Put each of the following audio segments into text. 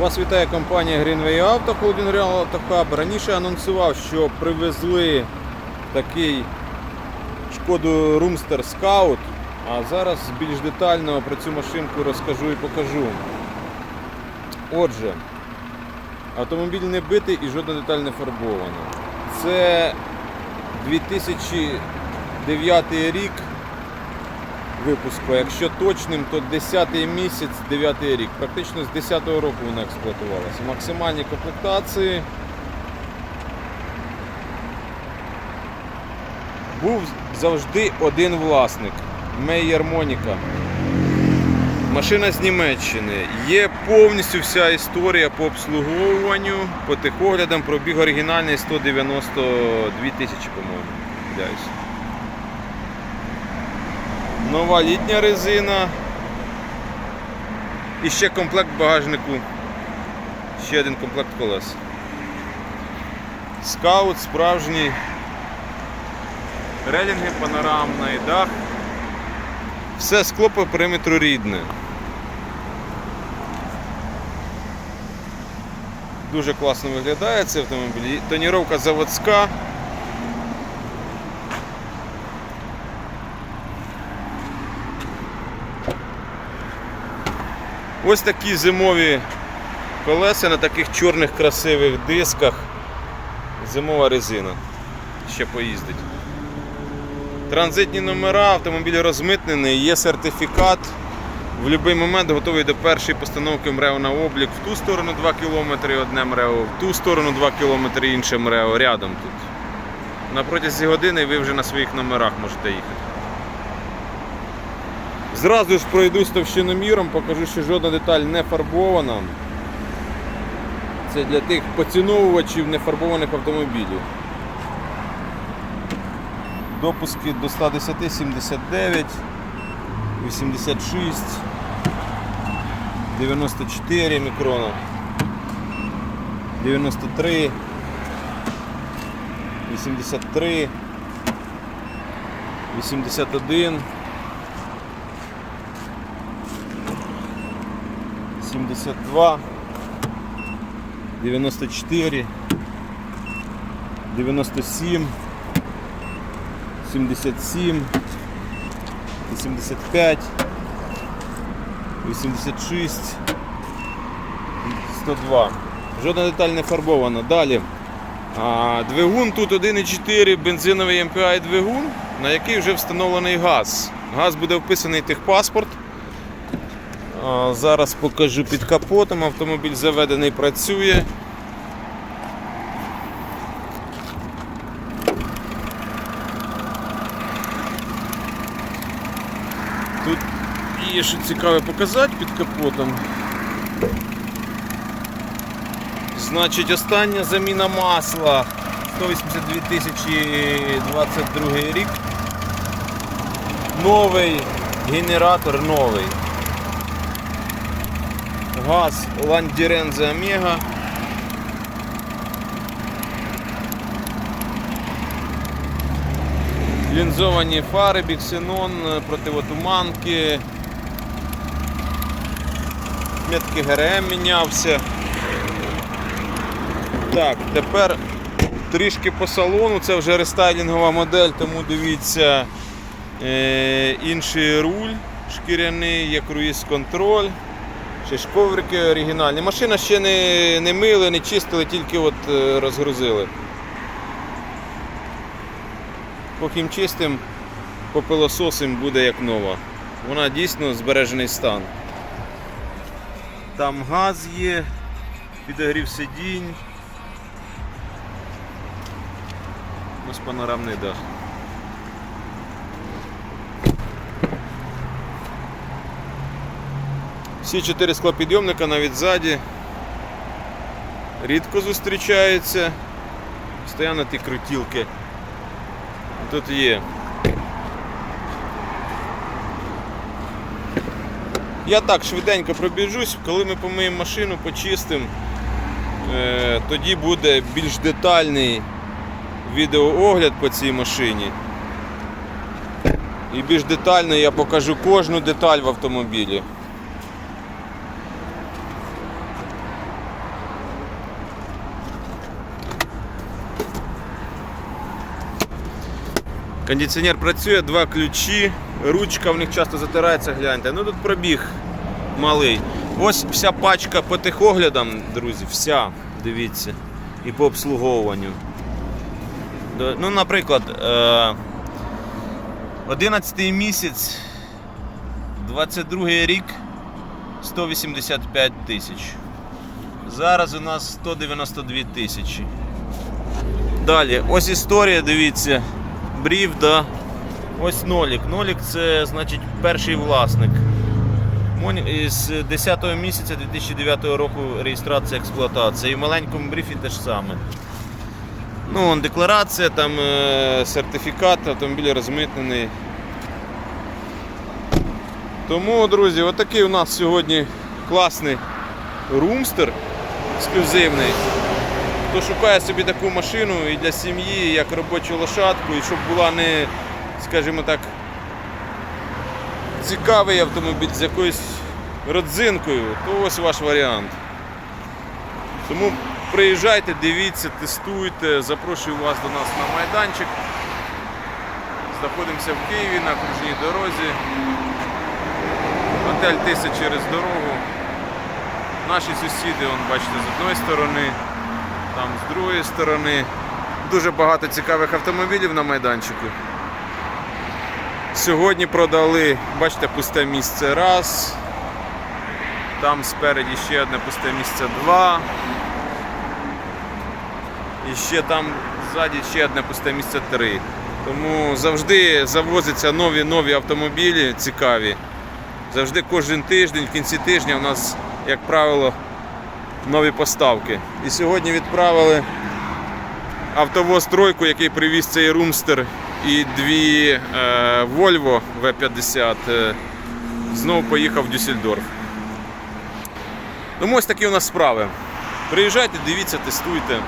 Вас вітає компанія Greenway Auto, Холдинг Real Auto Hub. Раніше анонсував, що привезли такий шкоду Roomster Scout, а зараз більш детально про цю машинку розкажу і покажу. Отже, автомобіль не битий і жодна деталь не фарбована. Це 2009 рік випуску. Якщо точним, то 10 місяць, 9 рік. Практично з 10-го року вона експлуатувалася. Максимальні комплектації. Був завжди один власник Мейєр Моніка. Машина з Німеччини. Є повністю вся історія по обслуговуванню, по техоглядам, пробіг оригінальний 192 тисячі, по-моєму. Нова літня резина. І ще комплект багажнику. Ще один комплект колес. Скаут справжній. Релінги, панорамний дах. Все скло по периметру рідне. Дуже класно виглядає цей автомобіль. Тоніровка заводська. Ось такі зимові колеса на таких чорних красивих дисках. Зимова резина. Ще поїздить. Транзитні номера, автомобіль розмитнений, є сертифікат. В будь-який момент готовий до першої постановки МРЕО на облік. В ту сторону 2 км одне МРЕО, в ту сторону 2 км інше МРЕО, рядом тут. На протязі години ви вже на своїх номерах можете їхати. Зразу ж пройдусь товщиноміром, покажу, що жодна деталь не фарбована. Це для тих поціновувачів нефарбованих автомобілів. Допуски до 110, 79, 86, 94 мікрона, 93, 83, 81. 72, 94, 97, 77, 85, 86, 102. Жодна деталь не фарбована. Далі. А, двигун тут 1,4 бензиновий MPI двигун, на який вже встановлений газ. Газ буде вписаний техпаспорт. Зараз покажу під капотом. Автомобіль заведений, працює. Тут є що цікаве показати під капотом. Значить, остання заміна масла 182 тисячі 22 рік. Новий генератор новий. Газ Ландірензе Омега. Лінзовані фари, біксенон, противотуманки. Метки ГРМ мінявся. Так, тепер трішки по салону, це вже рестайлінгова модель, тому дивіться е, інший руль шкіряний, є круїз-контроль. Ще ж коврики оригінальні. Машина ще не, не мили, не чистили, тільки от е, розгрузили. Поки чистим, попилососим буде як нова. Вона дійсно збережений стан. Там газ є, підогрів сидінь. Ось панорамний дах. Всі чотири склопідйомника навіть ззаді. Рідко зустрічаються. Стоянно ті крутілки. Тут є. Я так швиденько пробіжусь, коли ми помиємо машину, почистимо, е, тоді буде більш детальний відеоогляд по цій машині. І більш детально я покажу кожну деталь в автомобілі. Кондиціонер працює, два ключі, ручка в них часто затирається, гляньте. Ну тут пробіг малий. Ось вся пачка по техоглядам, друзі, вся, дивіться, і по обслуговуванню. Ну, наприклад, е, 11 місяць, 22 рік, 185 тисяч. Зараз у нас 192 тисячі. Далі, ось історія, дивіться. Брів, да. Ось нолік. Нолік це значить перший власник. З 10 місяця 2009 року реєстрація експлуатації. І в маленькому бріфі те ж саме. Ну, декларація, там е, сертифікат, автомобіль розмитнений. Тому, друзі, отакий у нас сьогодні класний румстер ексклюзивний. Хто шукає собі таку машину і для сім'ї, як робочу лошадку, і щоб була не, скажімо так, цікавий автомобіль з якоюсь родзинкою, то ось ваш варіант. Тому приїжджайте, дивіться, тестуйте, запрошую вас до нас на майданчик. Знаходимося в Києві на окружній дорозі. Готель Тиса через дорогу. Наші сусіди, он, бачите, з одної сторони, там з другої сторони. Дуже багато цікавих автомобілів на майданчику. Сьогодні продали, бачите, пусте місце раз. Там спереді ще одне пусте місце два. І ще там ззаді ще одне пусте місце три. Тому завжди завозяться нові нові автомобілі цікаві. Завжди кожен тиждень, в кінці тижня у нас, як правило, нові поставки. І сьогодні відправили автовоз тройку, який привіз цей румстер, і дві е, Volvo V50. Е, знову поїхав в Дюссельдорф. Тому ось такі у нас справи. Приїжджайте, дивіться, тестуйте.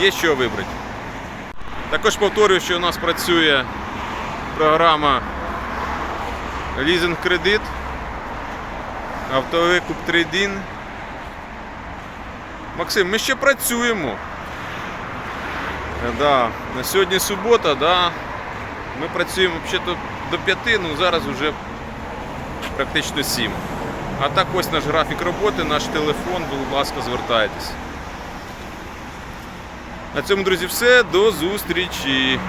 Є що вибрати. Також повторюю, що у нас працює програма лізинг кредит, автовикуп трейдин. Максим, ми ще працюємо. Е, Да. На сьогодні субота, да. ми працюємо взагалі до 5, ну зараз вже практично 7. А так ось наш графік роботи, наш телефон, будь ласка, звертайтесь. На цьому, друзі, все. До зустрічі!